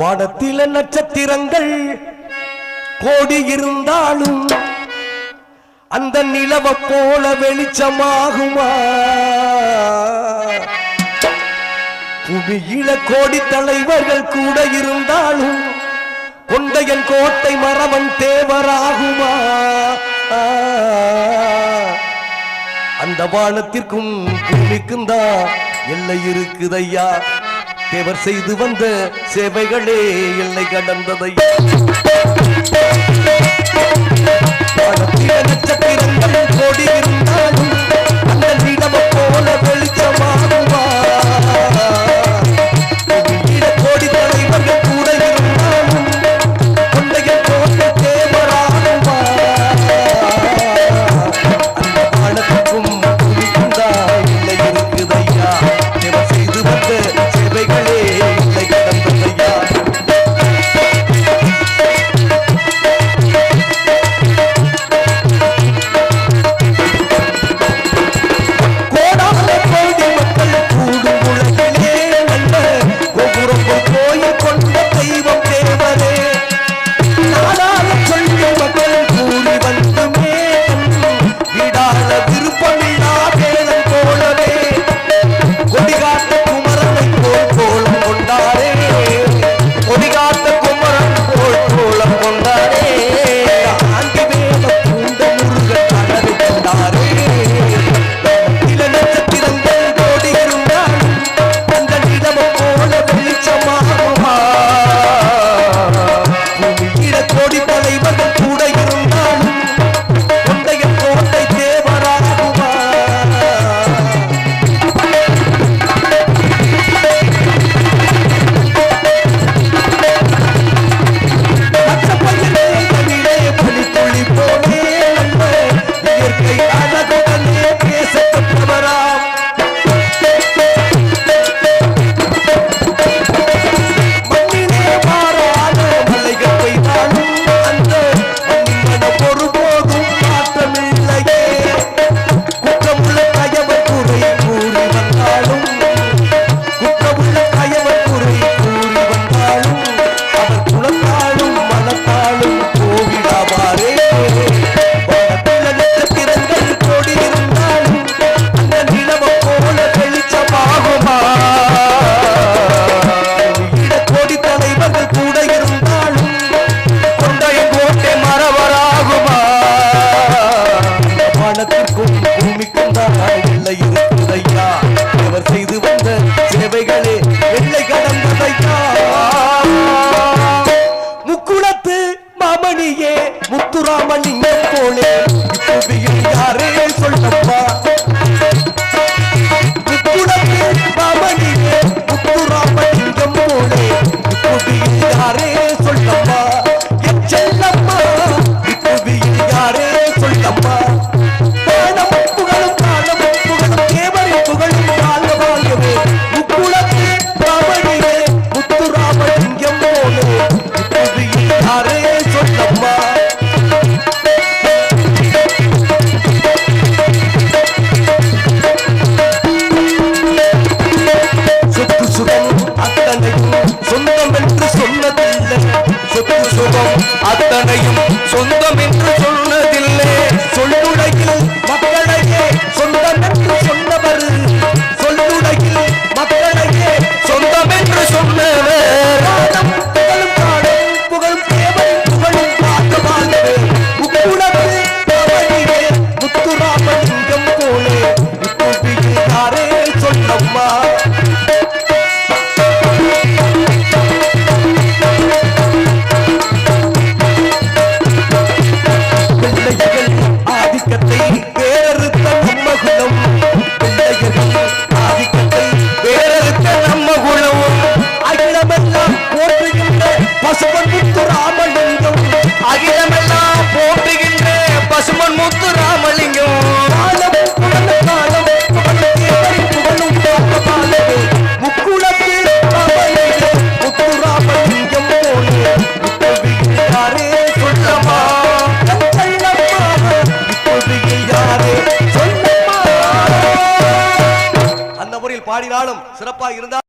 வானத்தில நட்சத்திரங்கள் கோடி இருந்தாலும் அந்த நிலவை போல வெளிச்சமாகுமா? புவியில கோடி தலைவர்கள் கூட இருந்தாலும் கொண்டையன் கோட்டை மரவன் தேவராகுமா? அந்த வானத்திற்கும் பூமிக்கும் தான் எல்லை இருக்குதையா? தேவர் செய்து வந்த சேவைகளே எல்லை கடந்ததை. கோடி இருந்த body, body, body. இருக்குதையா இவர் செய்து வந்த சேவைகளே எல்லை கடந்ததையா முக்குளத்து மாமணியே முத்துராமலிங்க போலே யாரே சொல்லப்பா? பாடினாலும் சிறப்பாக இருந்தால்